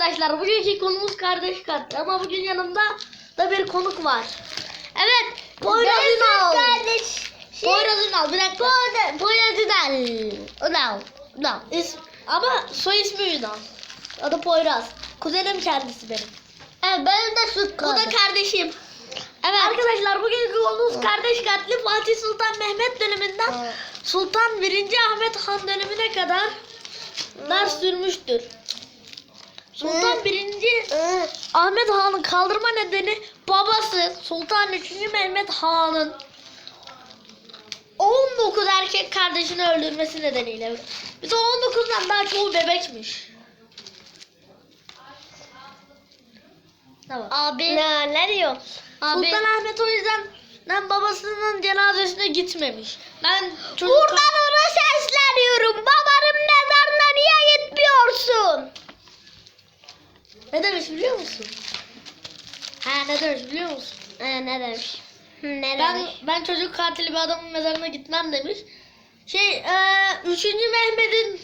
arkadaşlar. Bugünkü konumuz kardeş kat. Ama bugün yanımda da bir konuk var. Evet. Poyraz Ünal. kardeş. Poyraz Ünal. Bir dakika. Poyraz Ünal. Ünal. Ünal. İs- ama soy ismi Ünal. Adı Poyraz. Kuzenim kendisi benim. Evet benim de süt Bu da kardeş. kardeşim. Evet. Arkadaşlar bugünkü konumuz kardeş katli Fatih Sultan Mehmet döneminden Evet. Sultan 1. Ahmet Han dönemine kadar ders sürmüştür. Sultan 1. Ahmet Han'ın kaldırma nedeni babası Sultan 3. Mehmet Han'ın 19 erkek kardeşini öldürmesi nedeniyle. Biz o 19'dan daha çoğu bebekmiş. Tamam. Abi. Ne, ne diyor? Abi. Sultan Ahmet o yüzden ben babasının cenazesine gitmemiş. Ben çocuk Buradan ona sesleniyorum. Babanın mezarına niye gitmiyorsun? Ne demiş biliyor musun? Ha ne demiş biliyor musun? Ee, ne demiş? Hı, Ne Ben demiş? ben çocuk katili bir adamın mezarına gitmem demiş. Şey eee 3. Mehmet'in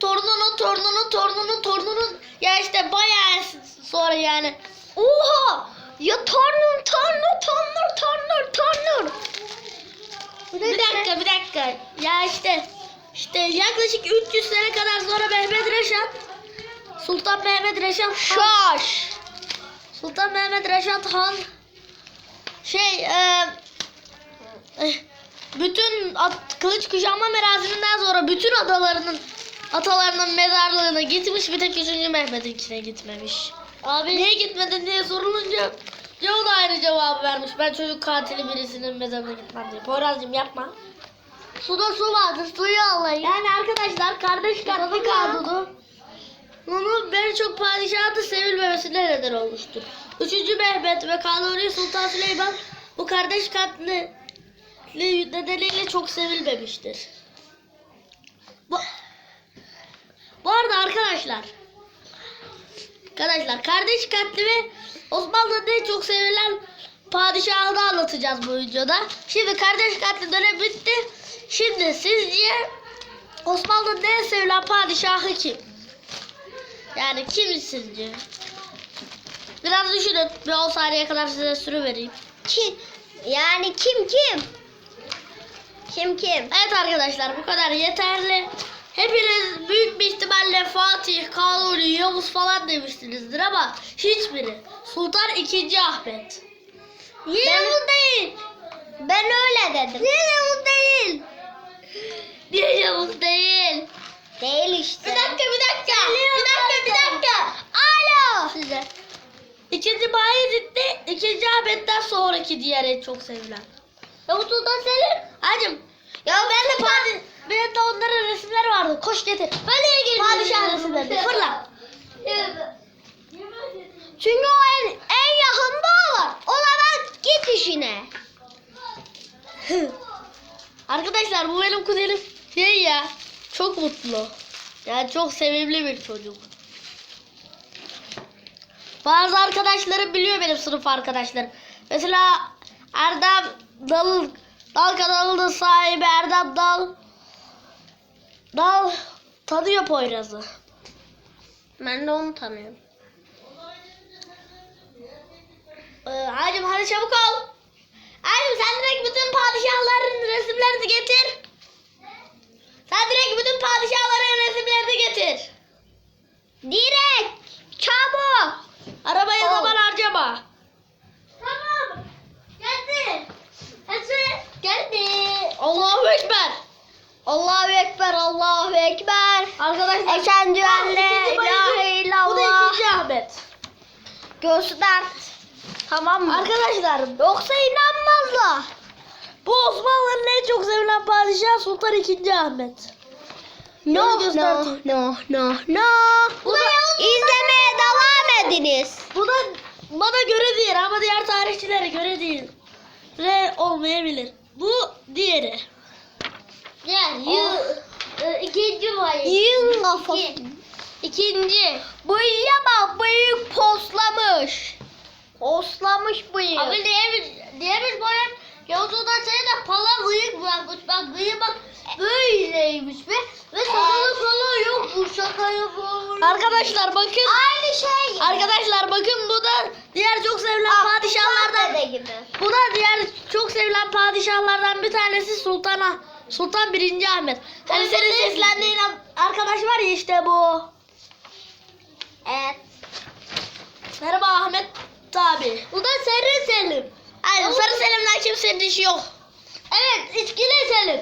torununun torununun torununun torununun ya işte bayağı sonra yani. Oha! Ya tanrım tanrım tanrım tanrım tanrım. Bir dakika bir dakika. Ya işte işte yaklaşık 300 sene kadar sonra Mehmet Reşat Sultan Mehmet Reşat Han- Şaş. Sultan Mehmet Reşat Han şey eee, eh, bütün at, kılıç kuşanma merasiminden sonra bütün adalarının atalarının mezarlığına gitmiş bir tek 3. Mehmet'inkine gitmemiş. Abi Niye gitmedin diye sorulunca ya o da aynı cevabı vermiş. Ben çocuk katili birisinin mezarına gitmem diye. Poyraz'cığım yapma. suda su vardı suyu alayım. Yani arkadaşlar kardeş katli kanunu bunu birçok padişahın da sevilmemesine neden olmuştur. Üçüncü Mehmet ve Kanuni Sultan Süleyman bu kardeş katli nedeniyle çok sevilmemiştir. Bu, bu arada arkadaşlar Arkadaşlar kardeş katli ve Osmanlı'da en çok sevilen padişahını anlatacağız bu videoda. Şimdi kardeş katli dönem bitti. Şimdi sizce Osmanlı'nın en sevilen padişahı kim? Yani kim sizce? Biraz düşünün. Bir 10 saniye kadar size süre vereyim. Kim? Yani kim kim? Kim kim? Evet arkadaşlar bu kadar yeterli. Hepiniz büyük bir ihtimalle Fatih, Kanuni, Yavuz falan demişsinizdir ama hiçbiri. Sultan II. Ahmet. Niye Ben- Yavuz değil? Ben öyle dedim. Niye Yavuz değil? Niye Yavuz değil? Değil işte. Bir dakika bir dakika. Bir dakika bir dakika. Alo. Size. İkinci Bayezid'de ikinci Ahmet'ten sonraki diğer en çok sevilen. Yavuz Sultan Selim. Hacım. Ya ben de padişah. Benim de onların resimleri vardı. Koş getir. Ben niye girdim? Padişah resimleri. Fırla. Çünkü o en, en yakında o var. O zaman git işine. Arkadaşlar bu benim kuzenim şey ya. Çok mutlu. Yani çok sevimli bir çocuk. Bazı arkadaşlarım biliyor benim sınıf arkadaşlarım. Mesela Erdem Dal Dal kanalının sahibi Erdem Dal Dal tanıyor Poyraz'ı. Ben de onu tanıyorum. Ee, hacım hadi çabuk ol. Arkadaşlar. Eşhedü Aa, en la ikinci ilahe Bayezid. Bu da illallah. ikinci Ahmet. Göster. Tamam mı? Arkadaşlar Yoksa inanmazlar. bu Osmanlı'nın en çok sevilen padişahı Sultan II. Ahmet. No, no, gösterdi. no, no, no. Bu da İzlemeye devam ediniz. Bu da bana göre değil ama diğer tarihçilere göre değil. Re olmayabilir. Bu diğeri. Yani Oh. İkinci var. Yığın kafası. İkinci. Bıyığa bak bıyık poslamış. Poslamış bıyık. Abi diğerimiz, diğerimiz böyle Yavuz Odan de pala bıyık bırakmış. Bak bıyık bak böyleymiş be. Ve sakalı falan yok. Bu şaka yapıyor. Arkadaşlar bakın. Aynı şey. gibi. Arkadaşlar bakın bu da diğer çok sevilen padişahlardan. Dede gibi. Bu da diğer çok sevilen padişahlardan bir tanesi Sultan'a. Sultan 1. Ahmet. Hani senin seslendiğin arkadaş var ya işte bu. Evet. Merhaba Ahmet abi. Bu da Sarı Selim. Aynen Ama- Sarı Selim'den kimsenin işi yok. Evet, içkili Selim.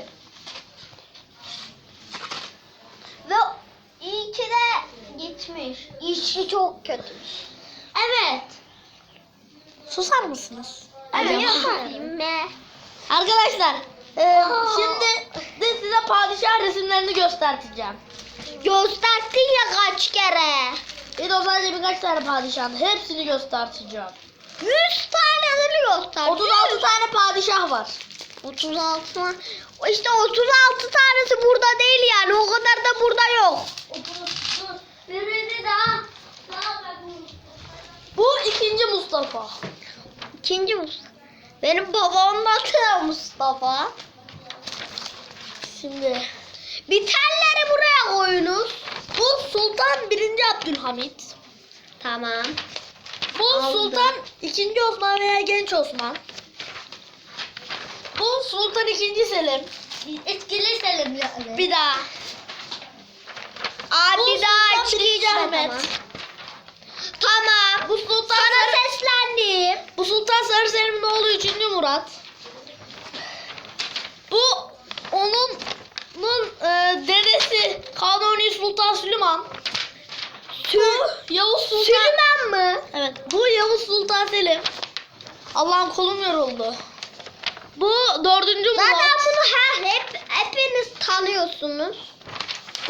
Ve iyi ki de gitmiş. İşi çok kötüymüş. Evet. Susar mısınız? Hadi. Arkadaşlar e, Aa. şimdi de size padişah resimlerini göstereceğim. Gösterdin ya kaç kere. Bir de o sadece birkaç tane padişahın hepsini göstereceğim. 100 tanesini göster. 36 tane padişah var. 36 mı? İşte 36 tanesi burada değil yani. O kadar da burada yok. Bu ikinci Mustafa. İkinci Mustafa. Benim babam da adı Mustafa. Şimdi Bir telleri buraya koyunuz. bu Sultan 1. Abdülhamit. Tamam. Bu Aldım. Sultan 2. Osman veya Genç Osman. Bu Sultan 2. Selim. Etkili Selim yani. Bir daha. Abi Bu bir daha içme, Ahmet. Tamam. tamam. Bu Sultan Sana Sarı, seslendim. bu Sultan Sarı Selim'in oğlu 3. Murat. Bu Kanuni Sultan Süleyman. Bu Yavuz Sultan. Süleyman mı? Evet. Bu Yavuz Sultan Selim. Allah'ım kolum yoruldu. Bu dördüncü Zaten Murat. bunu ha, hep hepiniz tanıyorsunuz.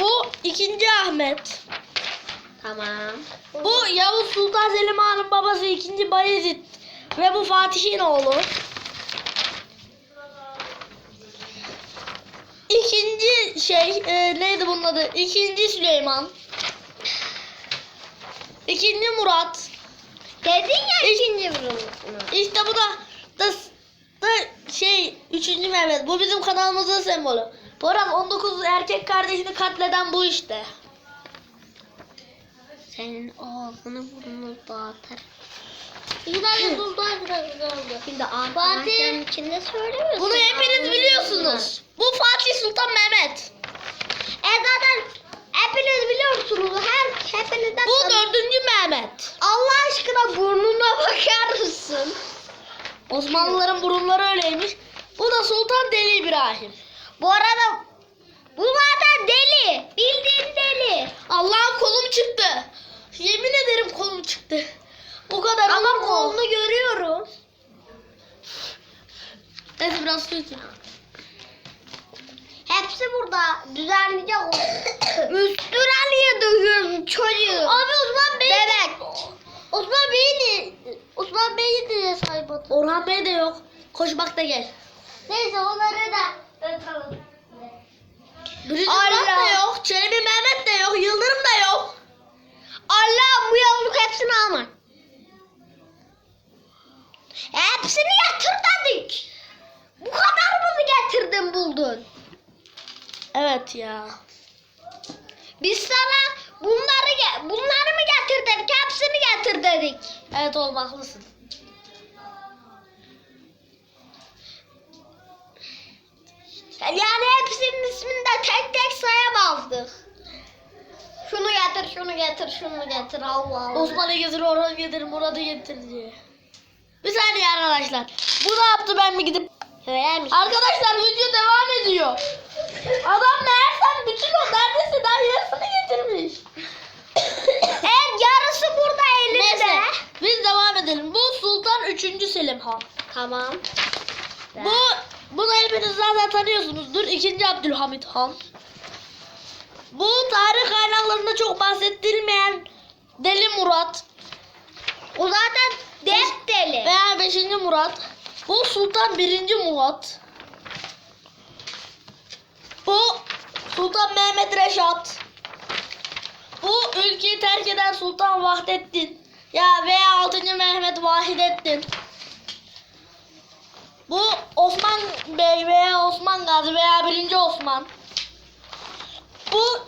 Bu ikinci Ahmet. Tamam. Bu Yavuz Sultan Selim Han'ın babası ikinci Bayezid. Ve bu Fatih'in oğlu. İkinci şey e, neydi bunun adı? İkinci Süleyman. İkinci Murat. Dedin ya ikinci vurulmasını. İşte bu da, da, da şey üçüncü Mehmet. Bu bizim kanalımızın sembolü. Arada 19 erkek kardeşini katleden bu işte. Senin ağzını burnunu dağıtır. İleride sultan oldu. Şimdi arkadaşların içinde söylemiyorsun. Bunu hepiniz biliyorsunuz. Bu Fatih Sultan Mehmet. E zaten hepiniz biliyorsunuz. Her hepinizden Bu dördüncü Mehmet. Allah aşkına burnuna bakar mısın? Osmanlıların burunları öyleymiş. Bu da Sultan Deli İbrahim. Bu arada bu zaten deli. Bildiğin deli. Allah'ım kolum çıktı. Yemin ederim kolum çıktı. O kadar Ama kolunu görüyorum. Neyse biraz su içeyim. Hepsi burada. Düzenleyecek o. Üstüne niye döküyorsun çocuğu? Abi Osman Bey. Bebek. Osman Bey ne? Osman Bey'i de sahip Orhan Bey de yok. Koşmak da gel. Neyse onları da Evet ya. Biz sana bunları bunları mı getir dedik? Hepsini getir dedik. Evet oğlum haklısın. Yani hepsinin ismini de tek tek sayamazdık. Şunu getir, şunu getir, şunu getir. Allah Allah. Osman'ı getir, Orhan'ı getir, Murat'ı getir diye. Bir saniye arkadaşlar. Bu ne yaptı ben mi gidip... Arkadaşlar video devam ediyor. Adam meğersem bütün o neredeyse daha yarısını getirmiş. evet yarısı burada elimde. Neyse biz devam edelim. Bu Sultan 3. Selim Han. Tamam. Bu bunu hepiniz zaten tanıyorsunuzdur. 2. Abdülhamit Han. Bu tarih kaynaklarında çok bahsedilmeyen Deli Murat O zaten dep deli. veya 5. Murat. Bu Sultan 1. Murat. Bu Sultan Mehmet Reşat. Bu ülkeyi terk eden Sultan Vahdettin. Ya veya 6. Mehmet Vahidettin. Bu Osman Bey veya Osman Gazi veya 1. Osman. Bu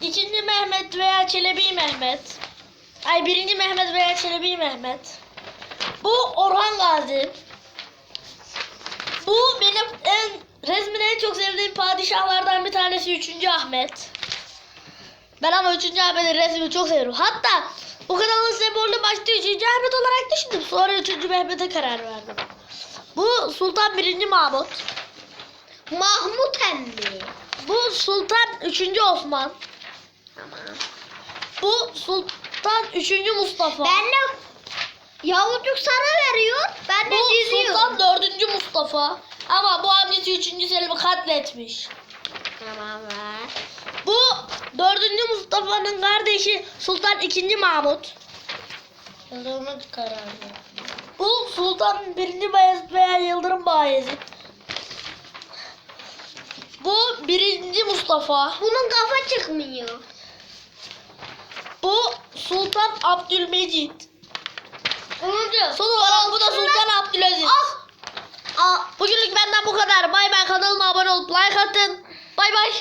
İkinci Mehmet veya Çelebi Mehmet. Ay birinci Mehmet veya Çelebi Mehmet. Bu Orhan Gazi. Bu benim en sevdiğim padişahlardan bir tanesi 3. Ahmet. Ben ama 3. Ahmet'in resmini çok seviyorum. Hatta bu kanalın sembolü başta 3. Ahmet olarak düşündüm. Sonra 3. Mehmet'e karar verdim. Bu Sultan 1. Mahmut. Mahmut emmi. Bu Sultan 3. Osman. Tamam. Bu Sultan 3. Mustafa. Ben de Yavrucuk sana veriyor. Ben de bu diziyorum. Sultan 4. Mustafa. Ama bu amcası 3. Selim'i katletmiş. Tamam ver. Bu 4. Mustafa'nın kardeşi Sultan 2. Mahmut. Yıldırımı karardı. Bu Sultan 1. Bayezid veya Yıldırım Bayezid. Bu 1. Mustafa. Bunun kafa çıkmıyor. Bu Sultan Abdülmecid. Onu diyor. Son olarak bu da Sultan Abdülaziz. Ah! Bugünlük benden bu kadar. Bay bay kanalıma abone olup like atın. Bay bay.